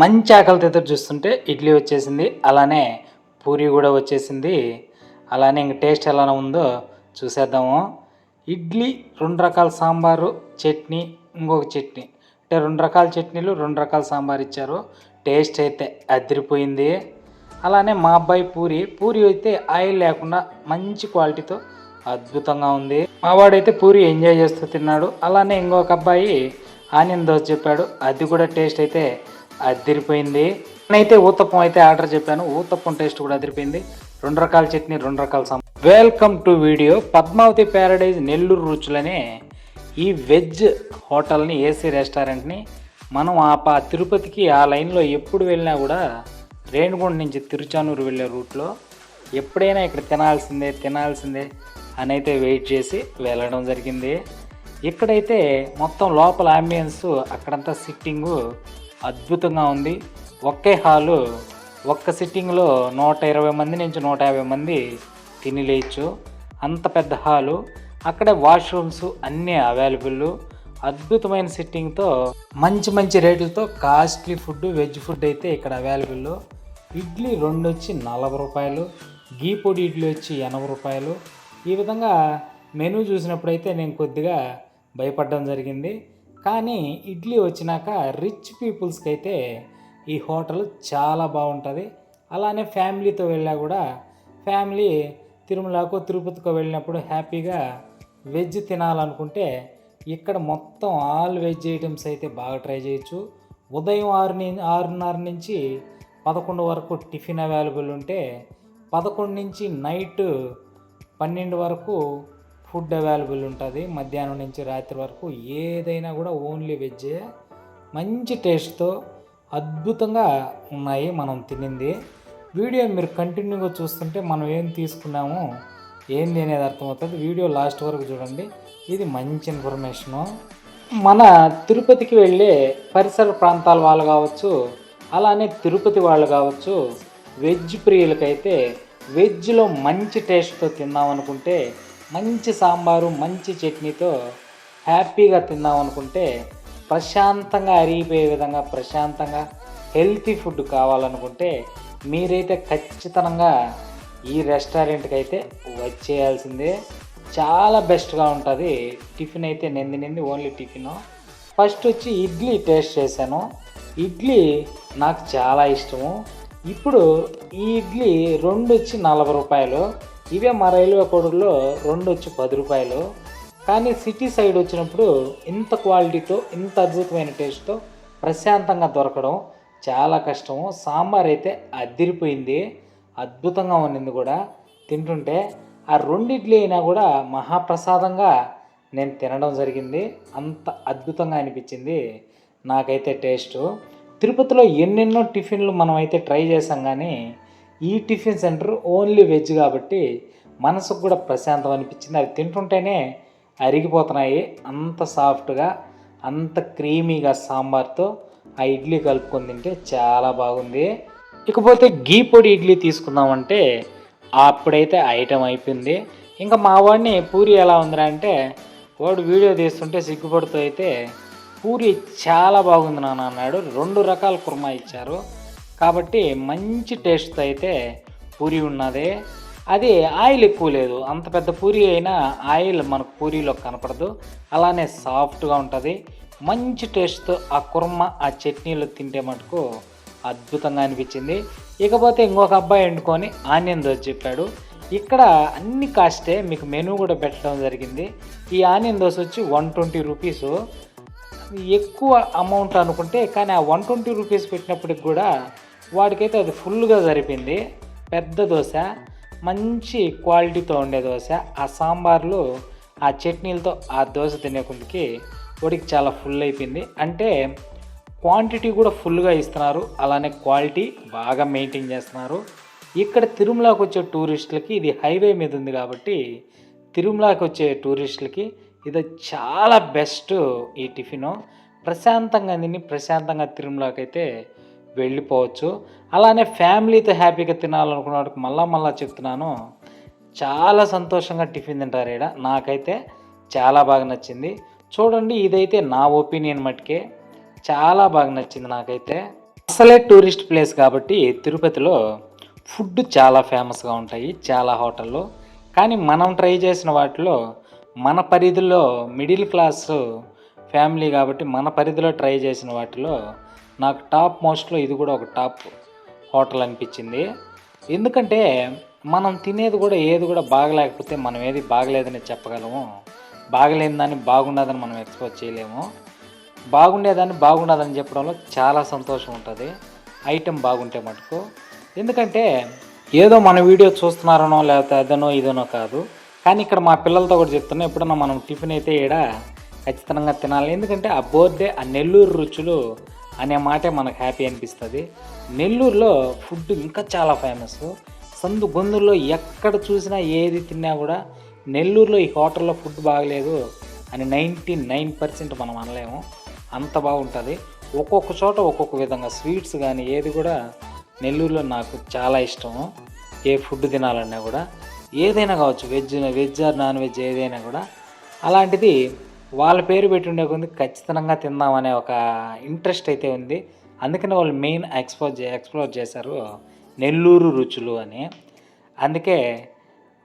మంచి ఆకలితో ఎదురు చూస్తుంటే ఇడ్లీ వచ్చేసింది అలానే పూరి కూడా వచ్చేసింది. అలానే ఇంక టేస్ట్ ఎలా ఉందో చూసేద్దాము. ఇడ్లీ రెండు రకాల సాంబారు చట్నీ ఇంకొక చట్నీ. అంటే రెండు రకాల చట్నీలు రెండు రకాల సాంబార్ ఇచ్చారు. టేస్ట్ అయితే అదిరిపోయింది. అలానే మా అబ్బాయి పూరి పూరి అయితే ఆయిల్ లేకుండా మంచి క్వాలిటీతో అద్భుతంగా ఉంది. మా వాడైతే పూరి ఎంజాయ్ చేస్తూ తిన్నాడు. అలానే ఇంకొక అబ్బాయి ఆనియన్ దోశ చెప్పాడు. అది కూడా టేస్ట్ అయితే అదిరిపోయింది. నేనైతే ఊతప్పం అయితే ఆర్డర్ చెప్పాను. ఊతప్పం టేస్ట్ కూడా అదిరిపోయింది. రెండు రకాల చట్నీ రెండు రకాల sambar. Welcome to video Padmavathi paradise Nellore రుచులనే ఈ వెజ్ హోటల్ని ఏసీ రెస్టారెంట్ని మనం ఆ పా తిరుపతికి ఆ లైన్లో ఎప్పుడు వెళ్ళినా కూడా రేణుగుండ నుంచి తిరుచానూరు వెళ్ళే రూట్లో ఎప్పుడైనా ఇక్కడ తినాల్సిందే తినాల్సిందే అని అయితే వెయిట్ చేసి వెళ్ళడం జరిగింది. ఇక్కడైతే మొత్తం లోపల అంబియన్స్ అక్కడంతా సిట్టింగు అద్భుతంగా ఉంది. ఒకే హాలు ఒక్క సిట్టింగ్లో నూట ఇరవై మంది నుంచి నూట యాభై మంది తిని లేయచ్చు అంత పెద్ద హాలు అక్కడే వాష్రూమ్స్ అన్నీ అవైలబుల్ అద్భుతమైన సిట్టింగ్తో మంచి మంచి రేట్లతో కాస్ట్లీ ఫుడ్ వెజ్ ఫుడ్ అయితే ఇక్కడ అవైలబుల్ ఇడ్లీ రెండు వచ్చి నలభై రూపాయలు గీ పొడి ఇడ్లీ వచ్చి ఎనభై రూపాయలు. ఈ విధంగా మెనూ చూసినప్పుడైతే నేను కొద్దిగా భయపడడం జరిగింది. కానీ ఇడ్లీ వచ్చినాక రిచ్ పీపుల్స్కి అయితే ఈ హోటల్ చాలా బాగుంటుంది. అలానే ఫ్యామిలీతో వెళ్ళా కూడా ఫ్యామిలీ తిరుమలకు తిరుపతికో వెళ్ళినప్పుడు హ్యాపీగా వెజ్ తినాలనుకుంటే ఇక్కడ మొత్తం ఆల్ వెజ్ ఐటమ్స్ అయితే బాగా ట్రై చేయొచ్చు. ఉదయం ఆరు ఆరున్నర నుంచి పదకొండు వరకు టిఫిన్ అవైలబుల్ ఉంటే పదకొండు నుంచి నైట్ పన్నెండు వరకు ఫుడ్ అవైలబుల్ ఉంటుంది. మధ్యాహ్నం నుంచి రాత్రి వరకు ఏదైనా కూడా ఓన్లీ వెజ్జే. మంచి టేస్ట్తో అద్భుతంగా ఉన్నాయి మనం తినింది. వీడియో మీరు కంటిన్యూగా చూస్తుంటే మనం ఏం తీసుకున్నాము ఏంది అనేది అర్థమవుతుంది. వీడియో లాస్ట్ వరకు చూడండి. ఇది మంచి ఇన్ఫర్మేషను. మన తిరుపతికి వెళ్ళే పరిసర ప్రాంతాల వాళ్ళు కావచ్చు అలానే తిరుపతి వాళ్ళు కావచ్చు వెజ్ ప్రియులకైతే వెజ్లో మంచి టేస్ట్తో తిందాం అనుకుంటే మంచి సాంబారు మంచి చట్నీతో హ్యాపీగా తిందాం అనుకుంటే ప్రశాంతంగా అరిగిపోయే విధంగా ప్రశాంతంగా హెల్తీ ఫుడ్ కావాలనుకుంటే మీరైతే ఖచ్చితంగా ఈ రెస్టారెంట్కి అయితే వచ్చేయాల్సిందే. చాలా బెస్ట్గా ఉంటుంది. టిఫిన్ అయితే నింది నింది ఓన్లీ టిఫిన్. ఫస్ట్ వచ్చి ఇడ్లీ టేస్ట్ చేశాను. ఇడ్లీ నాకు చాలా ఇష్టము. ఇప్పుడు ఈ ఇడ్లీ రెండు వచ్చి నలభై రూపాయలు. ఇవే మా రైల్వే కోడూరులో రెండు వచ్చి పది రూపాయలు. కానీ సిటీ సైడ్ వచ్చినప్పుడు ఇంత క్వాలిటీతో ఇంత అద్భుతమైన టేస్ట్తో ప్రశాంతంగా దొరకడం చాలా కష్టము. సాంబార్ అయితే అదిరిపోయింది. అద్భుతంగా ఉన్నింది కూడా. తింటుంటే ఆ రెండిడ్లీ అయినా కూడా మహాప్రసాదంగా నేను తినడం జరిగింది. అంత అద్భుతంగా అనిపించింది. నాకైతే టేస్టు. తిరుపతిలో ఎన్నెన్నో టిఫిన్లు మనం అయితే ట్రై చేసాం కానీ ఈ టిఫిన్ సెంటర్ ఓన్లీ వెజ్ కాబట్టి మనసుకు కూడా ప్రశాంతం అనిపించింది. అవి తింటుంటేనే అరిగిపోతున్నాయి. అంత సాఫ్ట్గా అంత క్రీమీగా సాంబార్తో ఆ ఇడ్లీ కలుపుకొని తింటే చాలా బాగుంది. ఇకపోతే గీ పొడి ఇడ్లీ తీసుకుందామంటే అప్పుడైతే ఐటెం అయిపోయింది. ఇంకా మా వాడిని పూరి ఎలా ఉందిరా అంటే వాడు వీడియో తీస్తుంటే సిగ్గుపడుతూ అయితే పూరి చాలా బాగుంది నాన్న అన్నాడు. రెండు రకాల కుర్మా ఇచ్చారు. కాబట్టి మంచి టేస్ట్తో అయితే పూరి ఉన్నది. అది ఆయిల్ ఎక్కువ లేదు. అంత పెద్ద పూరి అయినా ఆయిల్ మనకు పూరీలో కనపడదు. అలానే సాఫ్ట్గా ఉంటుంది. మంచి టేస్ట్తో ఆ కుర్మ ఆ చట్నీలో తింటే మటుకు అద్భుతంగా అనిపించింది. ఇకపోతే ఇంకొక అబ్బాయి వండుకొని ఆనియన్ దోశ చెప్పాడు. ఇక్కడ అన్ని కాస్టే మీకు మెనూ కూడా పెట్టడం జరిగింది. ఈ ఆనియన్ దోశ వచ్చి వన్ ట్వంటీ రూపీస్. ఎక్కువ అమౌంట్ అనుకుంటే కానీ ఆ వన్ ట్వంటీ రూపీస్ పెట్టినప్పటికి కూడా వాడికైతే అది ఫుల్గా సరిపోయింది. పెద్ద దోశ మంచి క్వాలిటీతో ఉండే దోశ. ఆ సాంబార్లు ఆ చట్నీలతో ఆ దోశ తినేకుందికి వాడికి చాలా ఫుల్ అయిపోయింది. అంటే క్వాంటిటీ కూడా ఫుల్గా ఇస్తున్నారు. అలానే క్వాలిటీ బాగా మెయింటైన్ చేస్తున్నారు. ఇక్కడ తిరుమలకి వచ్చే టూరిస్టులకి ఇది హైవే మీద ఉంది కాబట్టి తిరుమలకి వచ్చే టూరిస్టులకి ఇది చాలా బెస్ట్ ఈ టిఫిను. ప్రశాంతంగా తిని ప్రశాంతంగా తిరుమలకి అయితే వెళ్ళిపోవచ్చు. అలానే ఫ్యామిలీతో హ్యాపీగా తినాలనుకున్న వాడికి మళ్ళా మళ్ళా చెప్తున్నాను. చాలా సంతోషంగా టిఫిన్ తింటారు ఇక్కడ నాకైతే చాలా బాగా నచ్చింది. చూడండి ఇదైతే నా ఒపీనియన్ మట్టుకే చాలా బాగా నచ్చింది నాకైతే. అసలే టూరిస్ట్ ప్లేస్ కాబట్టి తిరుపతిలో ఫుడ్ చాలా ఫేమస్గా ఉంటాయి చాలా హోటల్లో. కానీ మనం ట్రై చేసిన వాటిలో మన పరిధిలో మిడిల్ క్లాస్ ఫ్యామిలీ కాబట్టి మన పరిధిలో ట్రై చేసిన వాటిలో నాకు టాప్ మోస్ట్లో ఇది కూడా ఒక టాప్ హోటల్ అనిపించింది. ఎందుకంటే మనం తినేది కూడా ఏది కూడా బాగలేకపోతే మనం ఏది బాగలేదని చెప్పగలము. బాగలేనిదాన్ని దాన్ని మనం ఎక్స్పోజ్ చేయలేము. బాగుండేదాన్ని బాగుండదని చెప్పడంలో చాలా సంతోషం ఉంటుంది. ఐటెం బాగుంటే మటుకు. ఎందుకంటే ఏదో మన వీడియో చూస్తున్నారనో లేకపోతే అదనో ఇదనో కాదు. కానీ ఇక్కడ మా పిల్లలతో కూడా చెప్తున్నా ఎప్పుడన్నా మనం టిఫిన్ అయితే ఈడ ఖచ్చితంగా తినాలి. ఎందుకంటే ఆ బోర్డే ఆ నెల్లూరు రుచులు అనే మాటే మనకు హ్యాపీ అనిపిస్తుంది. నెల్లూరులో ఫుడ్ ఇంకా చాలా ఫేమస్. సందు గొంతుల్లో ఎక్కడ చూసినా ఏది తిన్నా కూడా నెల్లూరులో ఈ హోటల్లో ఫుడ్ బాగలేదు అని నైంటీ నైన్ పర్సెంట్ మనం అనలేము. అంత బాగుంటుంది. ఒక్కొక్క చోట ఒక్కొక్క విధంగా స్వీట్స్ కానీ ఏది కూడా నెల్లూరులో నాకు చాలా ఇష్టము ఏ ఫుడ్ తినాలన్నా కూడా. ఏదైనా కావచ్చు veg veg or non veg ఏదైనా కూడా. అలాంటిది వాళ్ళ పేరు పెట్టుండే కొంది కొద్ది ఖచ్చితంగా తిందామనే ఒక ఇంట్రెస్ట్ అయితే ఉంది. అందుకని వాళ్ళు మెయిన్ ఎక్స్ప్లోర్ ఎక్స్ప్లోర్ చేశారు నెల్లూరు రుచులు అని. అందుకే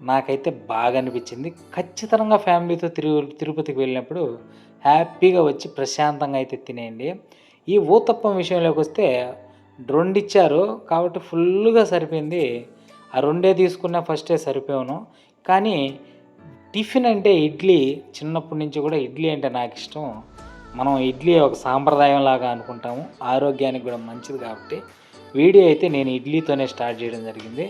నాకైతే బాగా అనిపించింది. ఖచ్చితంగా ఫ్యామిలీతో తిరు తిరుపతికి వెళ్ళినప్పుడు హ్యాపీగా వచ్చి ప్రశాంతంగా అయితే తినేయండి. ఈ ఊతప్పం విషయంలోకి వస్తే రెండు ఇచ్చారు కాబట్టి ఫుల్గా సరిపోయింది. ఆ రెండే తీసుకున్నా ఫస్టే సరిపోయాను. కానీ టిఫిన్ అంటే ఇడ్లీ చిన్నప్పటి నుంచి కూడా ఇడ్లీ అంటే నాకు ఇష్టం. మనం ఇడ్లీ ఒక సాంప్రదాయం లాగా అనుకుంటాము. ఆరోగ్యానికి కూడా మంచిది కాబట్టి. వీడియో అయితే నేను ఇడ్లీతోనే స్టార్ట్ చేయడం జరిగింది.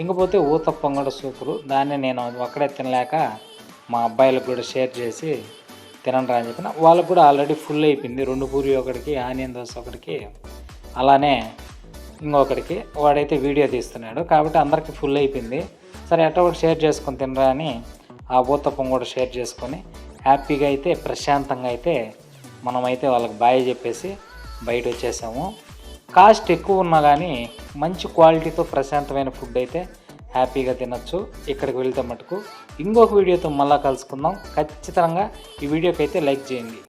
ఇంకపోతే ఊతప్పం కూడా సూపరు దాన్ని నేను ఒక్కడే తినలేక మా అబ్బాయిలకు కూడా షేర్ చేసి తినండి అని చెప్పిన. వాళ్ళకు కూడా ఆల్రెడీ ఫుల్ అయిపోయింది. రెండు పూరి ఒకటికి ఆనియన్ దోశ ఒకటికి అలానే ఇంకొకటికి వాడైతే వీడియో తీస్తున్నాడు. కాబట్టి అందరికీ ఫుల్ అయిపోయింది. సరే ఎట్లా ఒకటి షేర్ చేసుకొని తినరా అని ఆ ఊతప్పం కూడా షేర్ చేసుకొని హ్యాపీగా అయితే ప్రశాంతంగా అయితే మనమైతే వాళ్ళకి బాయ్ చెప్పేసి బయట వచ్చేసాము. కాస్ట్ ఎక్కువ ఉన్నా కానీ మంచి క్వాలిటీతో ప్రశాంతమైన ఫుడ్ అయితే హ్యాపీగా తినొచ్చు. ఇక్కడికి వెళ్తే మటుకు ఇంకొక వీడియోతో మళ్ళీ కలుసుకుందాం. ఖచ్చితంగా ఈ వీడియోకి అయితే లైక్ చేయండి.